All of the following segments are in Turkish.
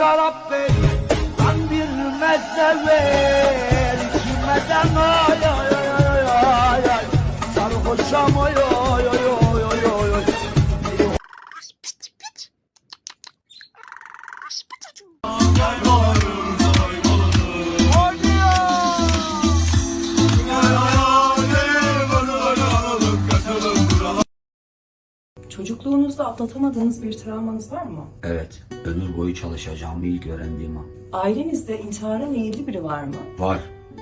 şarap ver. Lan bir meze ver İçmeden ay atlatamadığınız bir travmanız var mı? Evet, ömür boyu çalışacağımı ilk öğrendiğim an. Ailenizde intihara meyilli biri var mı? Var,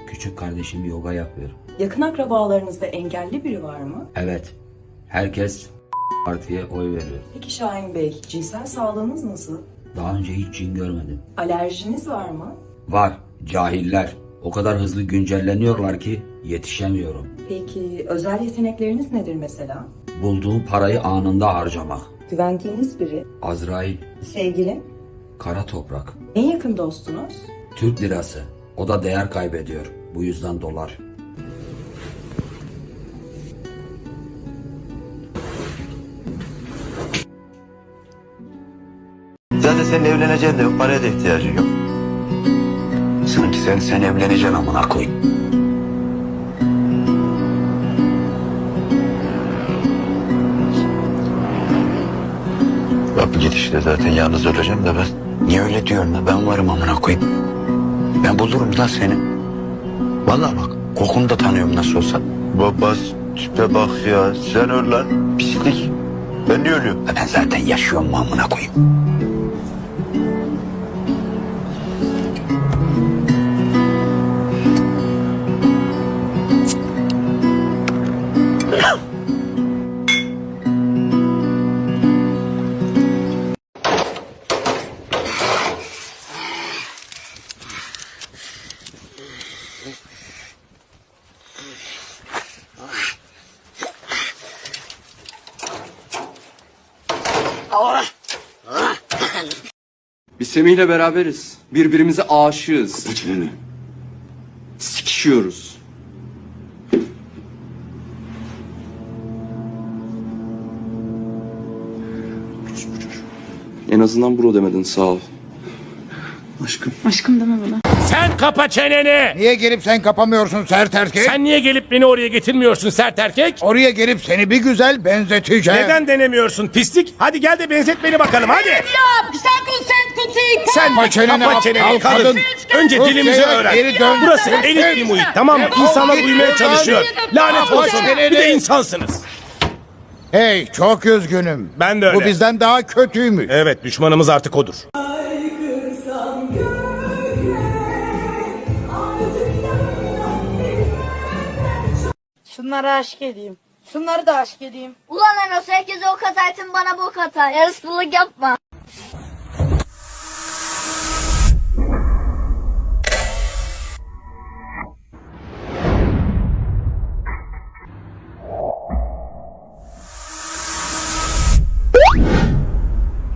küçük kardeşim yoga yapıyor. Yakın akrabalarınızda engelli biri var mı? Evet, herkes partiye oy veriyor. Peki Şahin Bey, cinsel sağlığınız nasıl? Daha önce hiç cin görmedim. Alerjiniz var mı? Var, cahiller. O kadar hızlı güncelleniyorlar ki yetişemiyorum. Peki özel yetenekleriniz nedir mesela? Bulduğum parayı anında harcamak. Güvendiğiniz biri, Azrail, sevgili, kara toprak, en yakın dostunuz? Türk lirası. O da değer kaybediyor. Bu yüzden dolar. Zaten senin evleneceğin de yok, paraya da ihtiyacın yok. Sanki sen sen evleneceksin amına koy. Bir git işte zaten yalnız öleceğim de ben. Niye öyle diyorsun lan? Ben varım amına koyayım. Ben bulurum lan seni. Vallahi bak kokunu da tanıyorum nasıl olsa. Baba tipe bak ya, sen öl lan, pislik. Ben niye ölüyorum? Ben zaten yaşıyorum amına koyayım. Biz Semih'le beraberiz. Birbirimize aşığız. Sikişiyoruz. En azından bro demedin sağ ol. Aşkım. Sen kapa çeneni. Niye gelip sen kapamıyorsun sert erkek? Sen niye gelip beni oraya getirmiyorsun sert erkek? Oraya gelip seni bir güzel benzeteceğim. Neden denemiyorsun pislik? Hadi gel de benzet beni bakalım hadi. Sen Kapa çeneni, kapa çeneni aptal kadın. kadın. Önce Sus dilimizi ya, öğren. geri dön. Burası elit bir muhit tamam mı? İnsanlar git uyumaya buradan. çalışıyor. Lanet Kapa olsun. Bir de çeneni. insansınız. Hey çok üzgünüm. Ben de öyle. Bu bizden daha kötüymüş. Evet düşmanımız artık odur. Şunları aşk edeyim. Şunları da aşk edeyim. Ulan Enos herkese ok atarsın bana bok atar. Yarısılık yapma.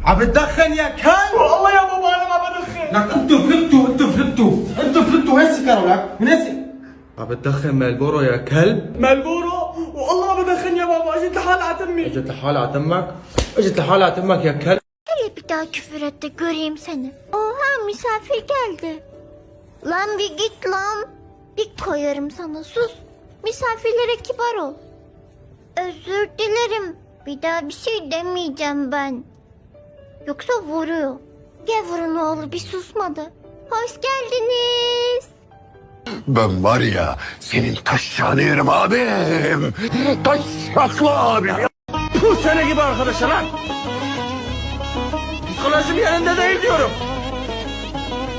عم تدخن يا كلب والله يا بابا انا ما بدخن لك انتوا فلتوا انتوا فلتوا انتوا فلتوا وين سكروا لك من هسه عم بتدخن مالبورو يا كلب مالبورو والله ما بدخن يا بابا اجت لحالي على تمي اجت لحالي على تمك اجت لحالي على تمك يا كلب Hele bir daha küfür et de göreyim seni. Oha misafir geldi. Lan bir git lan. Bir koyarım sana sus. Misafirlere kibar ol. Özür dilerim. Bir daha bir şey demeyeceğim ben. Yoksa vuruyor. Gavurun oğlu bir susmadı. Hoş geldiniz. Ben var ya, senin taşacağını yerim abim. Taşaklı abim. Bu sene gibi arkadaşlar lan Psikolojim yerinde değil diyorum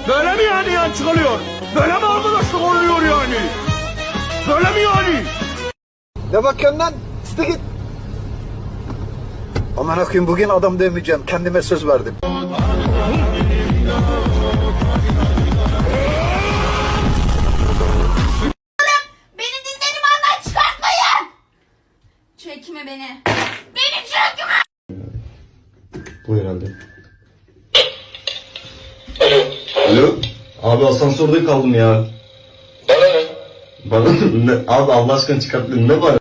Böyle mi yani yan çıkılıyor Böyle mi arkadaşlık oluyor yani Böyle mi yani Ne bakıyorsun lan? Sıkı git. Aman akıyım bugün adam demeyeceğim. Kendime söz verdim. Abi asansörde kaldım ya. Bana ne? Bana ne? Abi Allah aşkına çıkart beni ne var?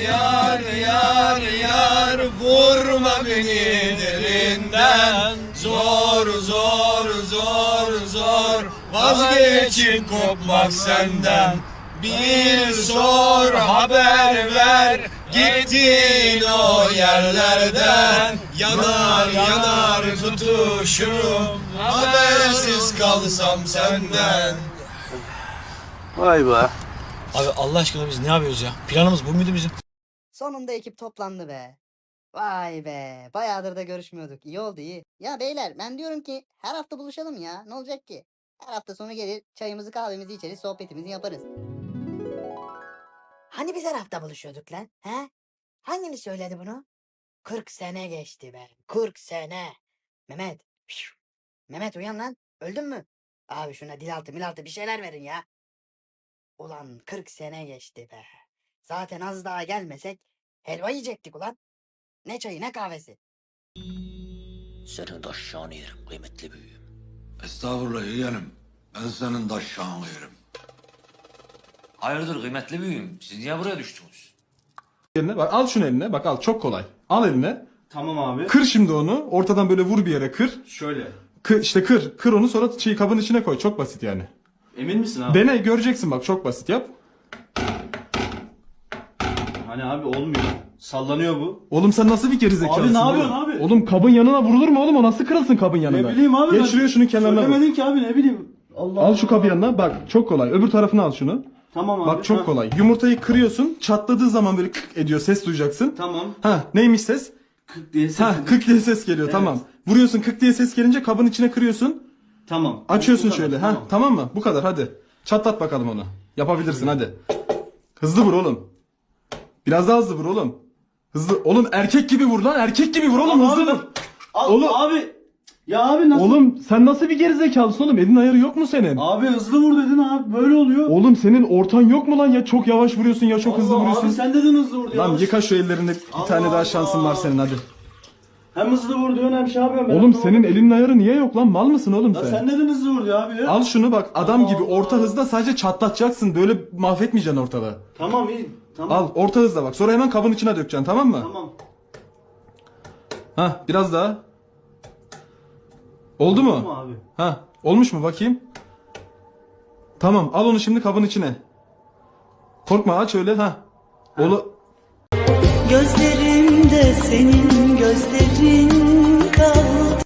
Yar yar beni derinden Zor zor zor zor Vazgeçin kopmak senden Bir sor haber ver Gittin o yerlerden Yanar yanar tutuşurum Habersiz kalsam senden Vay be. Abi Allah aşkına biz ne yapıyoruz ya? Planımız bu muydu bizim? Sonunda ekip toplandı be. Vay be. Bayağıdır da görüşmüyorduk. İyi oldu iyi. Ya beyler ben diyorum ki her hafta buluşalım ya. Ne olacak ki? Her hafta sonu gelir çayımızı kahvemizi içeriz sohbetimizi yaparız. Hani biz her hafta buluşuyorduk lan? He? Hanginiz söyledi bunu? 40 sene geçti be. 40 sene. Mehmet. şşş. Mehmet uyan lan. Öldün mü? Abi şuna dil altı mil altı bir şeyler verin ya. Ulan 40 sene geçti be. Zaten az daha gelmesek helva yiyecektik ulan. Ne çayı ne kahvesi. Senin de aşağını yerim kıymetli büyüğüm. Estağfurullah yeğenim. Ben senin daşşağını yerim. Hayırdır kıymetli büyüğüm? Siz niye buraya düştünüz? Eline bak al şunu eline bak al çok kolay. Al eline. Tamam abi. Kır şimdi onu. Ortadan böyle vur bir yere kır. Şöyle. Kır işte kır. Kır onu sonra şey kabın içine koy. Çok basit yani. Emin misin abi? Dene göreceksin bak çok basit yap. Hani abi olmuyor. Sallanıyor bu. Oğlum sen nasıl bir gerizekalısın? Abi ne oğlum? yapıyorsun abi? Oğlum kabın yanına vurulur mu oğlum? O nasıl kırılsın kabın yanına? Ne bileyim abi Geç ben. şuraya şunun kenarına bak. Söylemedin ki abi ne bileyim. Allah Al şu kabı yanına bak çok kolay. Öbür tarafını al şunu. Tamam abi. Bak çok ha, kolay. Yumurtayı kırıyorsun. Çatladığı zaman böyle kık ediyor ses duyacaksın. Tamam. Ha neymiş ses? 40 diye ses. Ha kık diye ses geliyor tamam. Vuruyorsun kık diye ses gelince kabın içine kırıyorsun. Tamam. Açıyorsun Bu kadar, şöyle. tamam. Ha tamam mı? Bu kadar hadi. Çatlat bakalım onu. Yapabilirsin hadi. Hızlı vur oğlum. Biraz daha hızlı vur oğlum. Hızlı. Oğlum erkek gibi vur lan. Erkek gibi vur oğlum Tamam hızlı abi. vur. Al, Oğlum- abi. Ya abi nasıl? Oğlum sen nasıl bir gerizekalısın oğlum? Elin ayarı yok mu senin? Abi hızlı vur dedin abi böyle oluyor. Oğlum senin ortan yok mu lan? Ya çok yavaş vuruyorsun ya çok hızlı Allah, vuruyorsun. Abi sen dedin hızlı vur diyor. Lan yıka şu ellerini. Bir Allah tane daha şansın var Allah. senin hadi. Hem hızlı vur diyorsun hem şey yapıyorsun. Ben Oğlum senin anlamadım. elinin ayarı niye yok lan? Mal mısın oğlum Ya sen? sen dedin hızlı vur diyor abi ya. Al şunu bak adam Allah gibi orta Allah. hızda sadece çatlatacaksın. Böyle mahvetmeyeceksin ortalığı. Tamam iyi. Tamam. Al orta hızda bak. Sonra hemen kabın içine dökeceksin tamam mı? Tamam. Ha biraz daha. Oldu mu? Tamam abi. Ha olmuş mu bakayım? Tamam al onu şimdi kabın içine. Korkma aç öyle ha. Olu Gözlerimde senin gözlerin kaldı.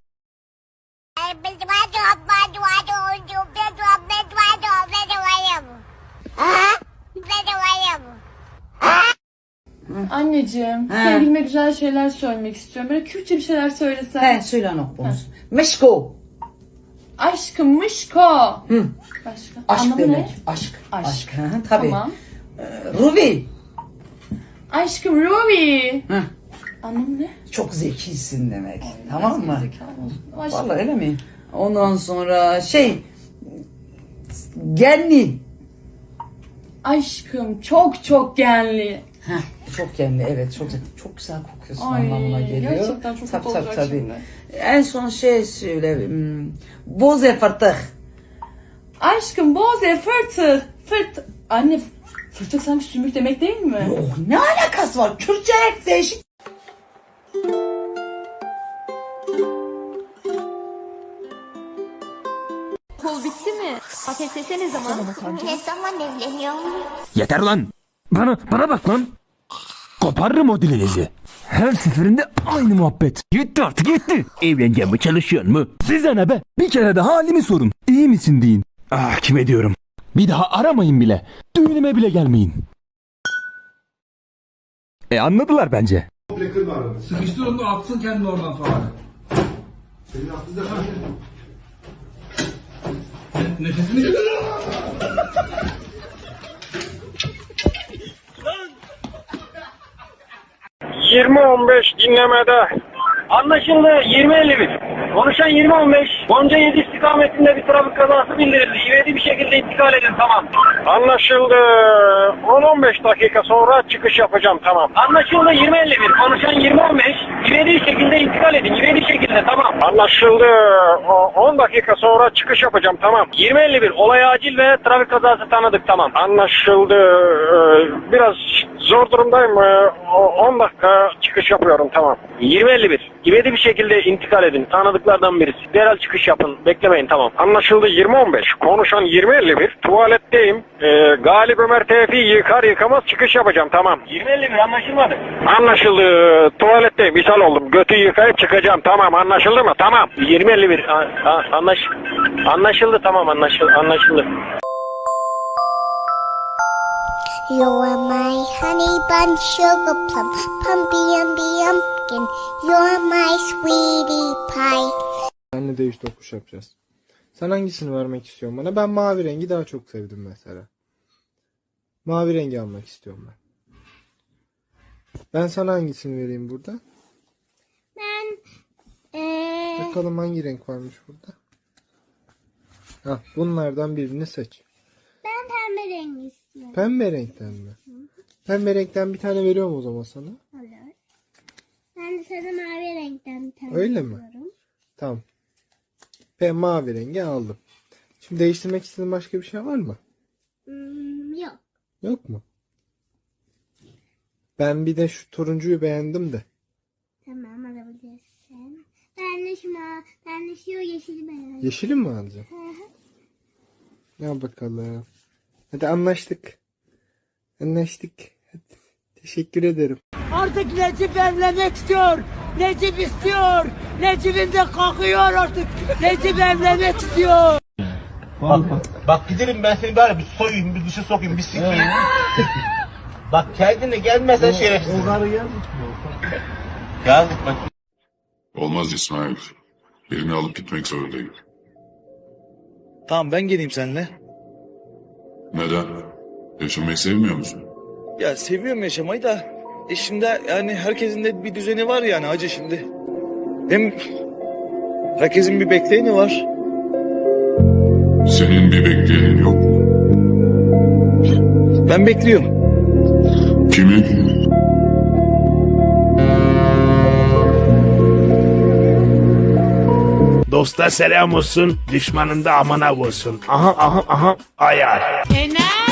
Anneciğim, sevgilime güzel şeyler söylemek istiyorum. Böyle Kürtçe bir şeyler söylesen. He söyle nokbomuz. Meşko. Aşkım mışko. Hı. Başka. Anlamı ne? Aşk. Aşk. tabii. Tamam. Ruby. Aşkım Ruby. Hı. Anlamı ne? Çok zekisin demek. tamam mı? Zekalı. Vallahi öyle mi? Ondan sonra şey genli. Aşkım çok çok genli. Heh, çok genli evet çok çok güzel kokuyorsun Ay, anlamına geliyor. gerçekten çok Tabii, mutlu tabii, olacak tabii. şimdi. En son şey söyle. Hmm, boze fırtık. Aşkım boze fırtı. Fırt. Anne fırtık sanki sümük demek değil mi? Oh, ne alakası var? Kürtçe eşit. Okul bitti mi? Ateşlese ne zaman? Ne zaman evleniyorum? Yeter lan. Bana, bana bak lan. Koparırım o dilinizi. Her seferinde aynı muhabbet. Gitti artık gitti. Evleneceğim mi çalışıyor mu? Size ne be? Bir kere de halimi sorun. İyi misin deyin. Ah kime diyorum. Bir daha aramayın bile. Düğünüme bile gelmeyin. E anladılar bence. Sıkıştır onu atsın kendini oradan sonra. Nefesini 20-15 dinlemede. Anlaşıldı 20.51. Konuşan 20.15. Gonca 7 istikametinde bir trafik kazası bildirildi. İvedi bir şekilde intikal edin tamam. Anlaşıldı. 10-15 dakika sonra çıkış yapacağım tamam. Anlaşıldı 20.51. Konuşan 20.15. İvedi şekilde intikal edin. İvedi bir şekilde tamam. Anlaşıldı. O- 10 dakika sonra çıkış yapacağım tamam. 20.51. Olay acil ve trafik kazası tanıdık tamam. Anlaşıldı. Ee, Biraz Zor durumdayım. 10 dakika çıkış yapıyorum tamam. 20.51. İvedi bir şekilde intikal edin. Tanıdıklardan birisi. Derhal çıkış yapın. Beklemeyin tamam. Anlaşıldı 20.15. Konuşan 20.51. Tuvaletteyim. Ee, Galip Ömer Tevfi yıkar yıkamaz çıkış yapacağım tamam. 20.51 anlaşılmadı. Anlaşıldı. Tuvaletteyim. ishal oldum. Götü yıkayıp çıkacağım tamam. Anlaşıldı mı? Tamam. 20.51. A- a- anlaş anlaşıldı tamam anlaşıldı. anlaşıldı. You are my honey bun sugar plum, pumpy umby umpkin. You are my sweetie pie. Seninle değiş tokuş yapacağız. Sen hangisini vermek istiyorsun bana? Ben mavi rengi daha çok sevdim mesela. Mavi rengi almak istiyorum ben. Ben sana hangisini vereyim burada? Ben eee Bakalım hangi renk varmış burada. Ha, bunlardan birini seç. ben pembe rengi istiyorum. Pembe renkten mi? Pembe renkten bir tane veriyorum o zaman sana. Olur. Ben de sana mavi renkten bir tane Öyle mi? istiyorum. Tamam. Ve mavi rengi aldım. Şimdi değiştirmek istediğin başka bir şey var mı? Hmm, yok. Yok mu? Ben bir de şu turuncuyu beğendim de. Tamam alabilirsin. Ben de şu ben de şu yeşili beğendim. Yeşili mi alacaksın? Ya bakalım. Hadi anlaştık. Anlaştık. Hadi. Teşekkür ederim. Artık Necip evlenmek istiyor. Necip istiyor. Necip'in de kalkıyor artık. Necip evlenmek istiyor. Bak, bak gidelim ben seni böyle bir soyayım, bir dışa sokayım, bir sikeyim. bak kendine gelmesen şerefsiz. O karı gelmiş Geldik bak. Olmaz İsmail. Birini alıp gitmek zorundayım. Tamam ben geleyim seninle. Neden? Yaşamayı sevmiyor musun? Ya seviyorum yaşamayı da. E şimdi yani herkesin de bir düzeni var yani acı şimdi. Hem herkesin bir bekleyeni var. Senin bir bekleyenin yok mu? Ben bekliyorum. Kimi? Dosta selam olsun, düşmanın da amana olsun. Aha aha aha ayar. Ener.